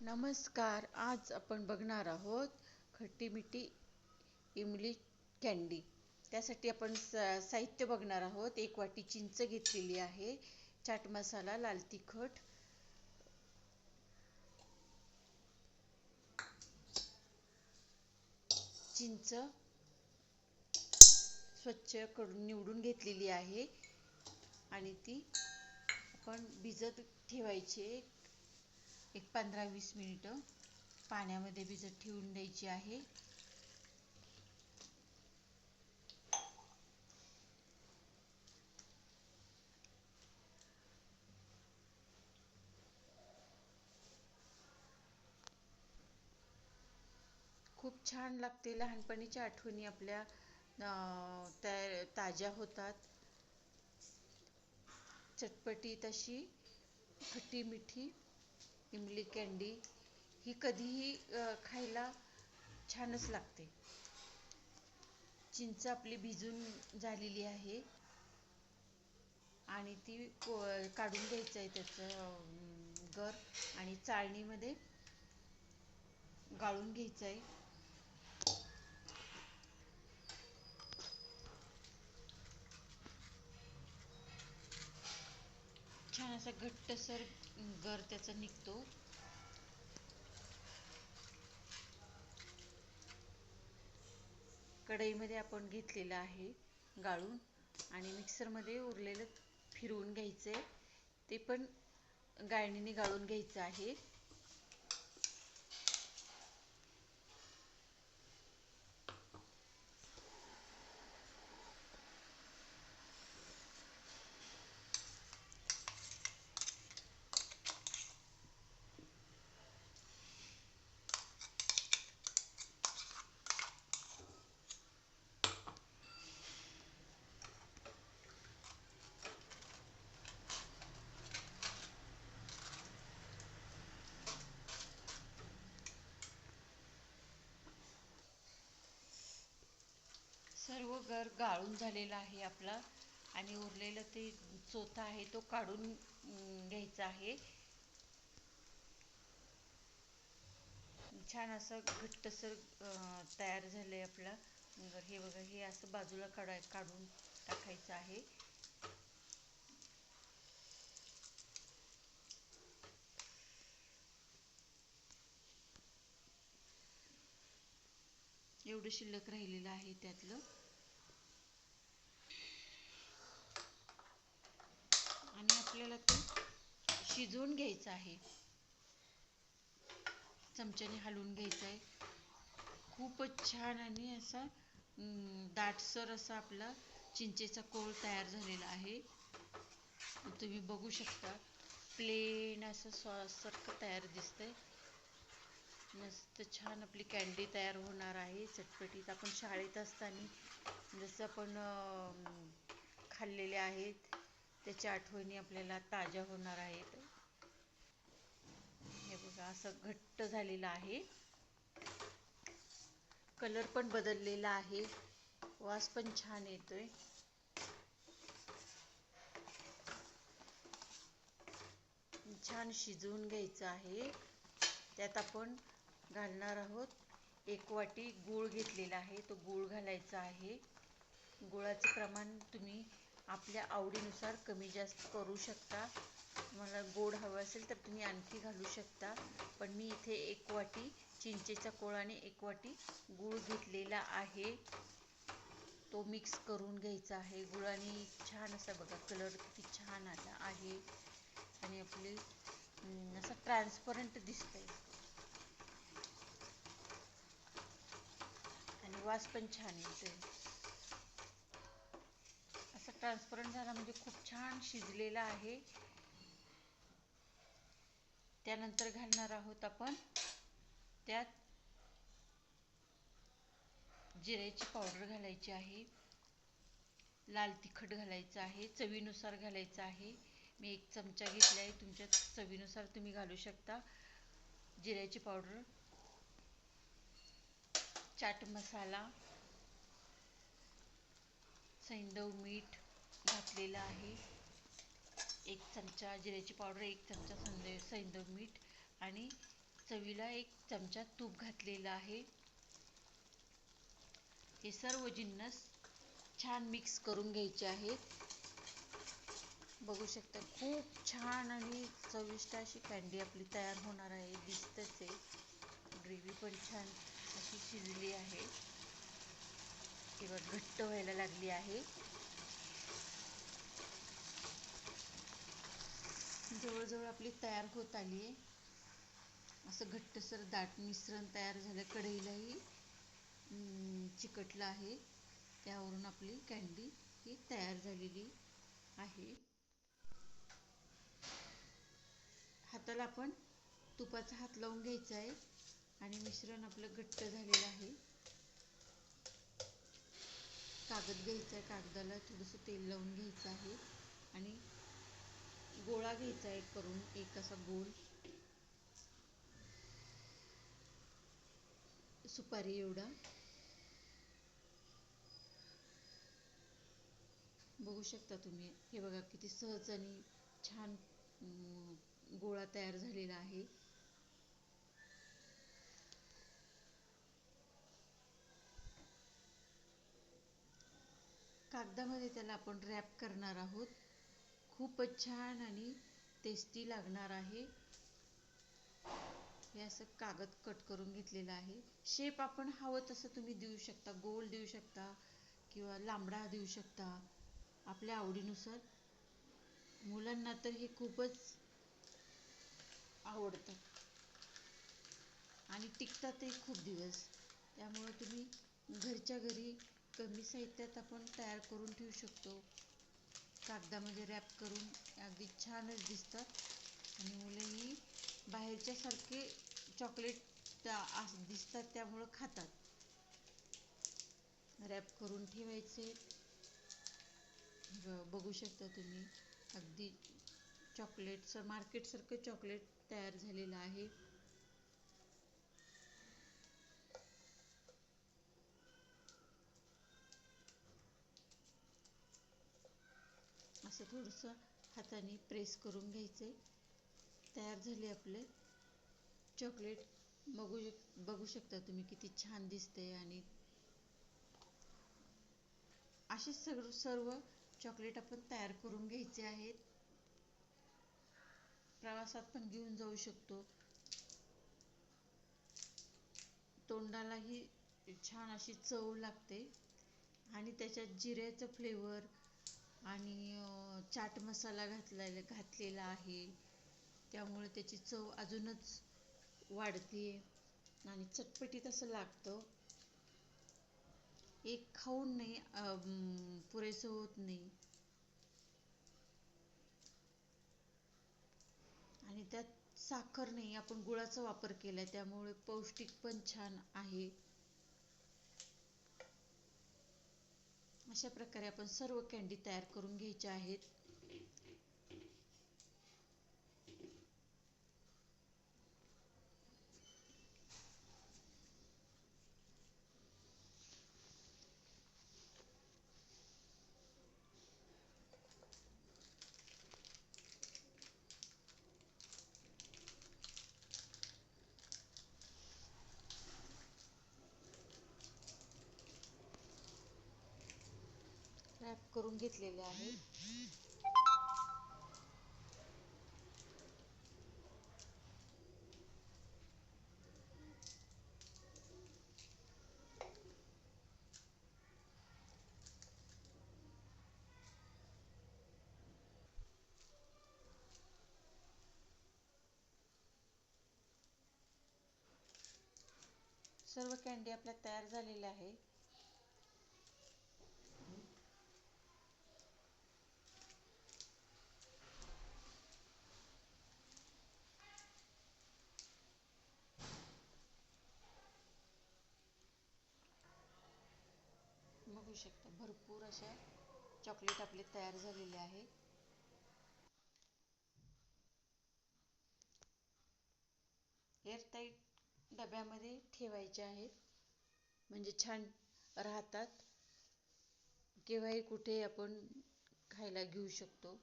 नमस्कार आज आपण बघणार आहोत खट्टी मिठी इमली कँडी. त्यासाठी आपण सा साहित्य बघणार आहोत. एक वाटी चिंच घेतलेली आहे. चाट मसाला लाल तिखट. चिंच स्वच्छ करून निवडून घेतलेली आहे. आणि ती आपण भिजत ठेवायचे एक पंधरा वीस मिनिटं पाण्यामध्ये भिजत ठेवून द्यायची आहे. खूप छान लागते. लहानपणीच्या आठवणी आपल्या त्या ताज्या होतात. चटपटी तशी खट्टी मिठी. इमली कँडी ही कधीही खायला छानच लागते. चिंच आपली भिजून झालेली आहे. आणि ती काढून घ्यायचं आहे त्याचं गर आणि चाळणीमध्ये गाळून घ्यायचं आहे. छान असा घट्टसर गर त्याचा निघतो. कढईमध्ये आपण घेतलेलं आहे गाळून आणि मिक्सरमध्ये उरलेलं फिरवून घ्यायचं आहे ते पण गाळणीने गाळून घ्यायचं आहे. घर गाळून झालेला आहे आपला. आणि उरलेलं ते चोथा आहे तो काढून घ्यायचा आहे. छान असं घट्टसर तयार झालं आहे आपला हे बघा हे असं बाजूला काढाय काढून टाकायचं आहे. एवढं शिल्लक राहिलेलं आहे त्यातलं आणि आपल्याला ते शिजवून घ्यायचं आहे. चमच्याने हलवून घ्यायचं आहे. खूपच छान आणि असा दाटसर असा आपला चिंचेचा कोळ तयार झालेला आहे. तुम्ही बघू शकता प्लेन असं सॉससारखं तयार दिसतंय. मस्त छान आपली कँडी तयार होणार आहे. चटपटीत आपण शाळेत असताना जसं आपण खाल्लेले आहेत त्याच्या आठवणी आपल्याला ताज्या होणार आहेत. हे बघा असं घट्ट झालेलं आहे. कलर पण बदललेला आहे. वास पण छान येतोय. छान शिजवून घ्यायचं आहे. त्यात आपण घालणार आहोत एक वाटी गूळ घेतलेला आहे. तो गूळ घालायचा आहे. गुळाचे प्रमाण तुम्ही आपल्या आवडीनुसार कमी जास्त करू शकता. तुम्हाला गोड हवं असेल तर तुम्ही आणखी घालू शकता. पण मी इथे एक वाटी चिंचेचा कोळ आणि एक वाटी गूळ घेतलेला आहे. तो मिक्स करून घ्यायचा आहे. गुळाने छान असा बघा कलर किती छान आला आहे. आणि आपली असं ट्रान्सपरंट दिसतंय. आणि वास पण छान येतोय. ट्रान्सपरंट झाला म्हणजे खूप छान शिजलेला आहे. त्यानंतर घालणार आहोत आपण त्यात जिऱ्याची पावडर घालायची आहे. लाल तिखट घालायचं आहे. चवीनुसार घालायचं आहे. मी एक चमचा घेतला आहे. तुमच्या चवीनुसार तुम्ही घालू शकता. जिऱ्याची पावडर चाट मसाला सैंदव मीठ घातलेलं आहे. एक चमचा जिऱ्याची पावडर एक चमचा संदे सैंदव मीठ आणि चवीला एक चमचा तूप घातलेलं आहे. हे सर्व जिन्नस छान मिक्स करून घ्यायचे आहेत. बघू शकता खूप छान आणि चविष्ट अशी कँडी आपली तयार होणार आहे. दिसतच आहे. ग्रेव्ही पण छान अशी शिजली आहे. किंवा घट्ट व्हायला लागली आहे. जवळजवळ आपली तयार होत आली आहे. असं घट्टसर दाट मिश्रण तयार झालं. कढईलाही चिकटलं आहे. त्यावरून आपली कँडी ही तयार झालेली आहे. हाताला आपण तुपाचा हात लावून घ्यायचा आहे आणि मिश्रण आपलं घट्ट झालेलं आहे. कागद घ्यायचा आहे. कागदाला थोडंसं तेल लावून घ्यायचं आहे आणि गोळा घ्यायचा आहे करून एक असा गोल. सुपारी एवढा. बघू शकता तुम्ही हे बघा किती सहज आणि छान गोळा तयार झालेला आहे. कागदामध्ये त्याला आपण रॅप करणार आहोत. खूपच छान आणि टेस्टी लागणार आहे. हे असं कागद कट करून घेतलेलं आहे. शेप आपण हवं तसं तुम्ही देऊ शकता गोल देऊ शकता किंवा लांबडा देऊ शकता. आपल्या आवडीनुसार. मुलांना तर हे खूपच आवडतं. आणि टिकतातही खूप दिवस. त्यामुळे तुम्ही घरच्या घरी कमी साहित्यात आपण तयार करून ठेवू शकतो. कागदामध्ये रॅप करून अगदी छानच दिसतात. आणि मुलंही बाहेरच्या सारखे चॉकलेट दिसतात त्यामुळं खातात. रॅप करून ठेवायचे. बघू शकता तुम्ही अगदी चॉकलेट मार्केटसारखं चॉकलेट तयार झालेलं आहे. असं थोडंसं हाताने प्रेस करून घ्यायचे. तयार झाले आपले. चॉकलेट बघू बघू शकता तुम्ही किती छान दिसते आणि असे सर्व सर्व चॉकलेट आपण तयार करून घ्यायचे आहेत. प्रवासात पण घेऊन जाऊ शकतो. तोंडालाही छान अशी चव लागते. आणि त्याच्यात जिऱ्याचं फ्लेवर आणि चाट मसाला घातलेला घातलेला आहे. त्यामुळे त्याची चव अजूनच वाढते आणि चटपटीत असं लागतं. एक खाऊन नाही पुरेसं होत नाही. आणि त्यात साखर नाही आपण गुळाचा वापर केला त्यामुळे पौष्टिक पण छान आहे. अशा प्रकारे आपण सर्व कँडी तयार करून घ्यायच्या आहेत. रॅप करून घेतलेले आहे. सर्व कँडी आपल्या तयार झालेल्या आहे. भरपूर अशा चॉकलेट आपले तयार झालेले आहेत. एअरटाईट डब्यामध्ये ठेवायचे आहेत. म्हणजे छान राहतात. केव्हाही कुठे आपण खायला घेऊ शकतो.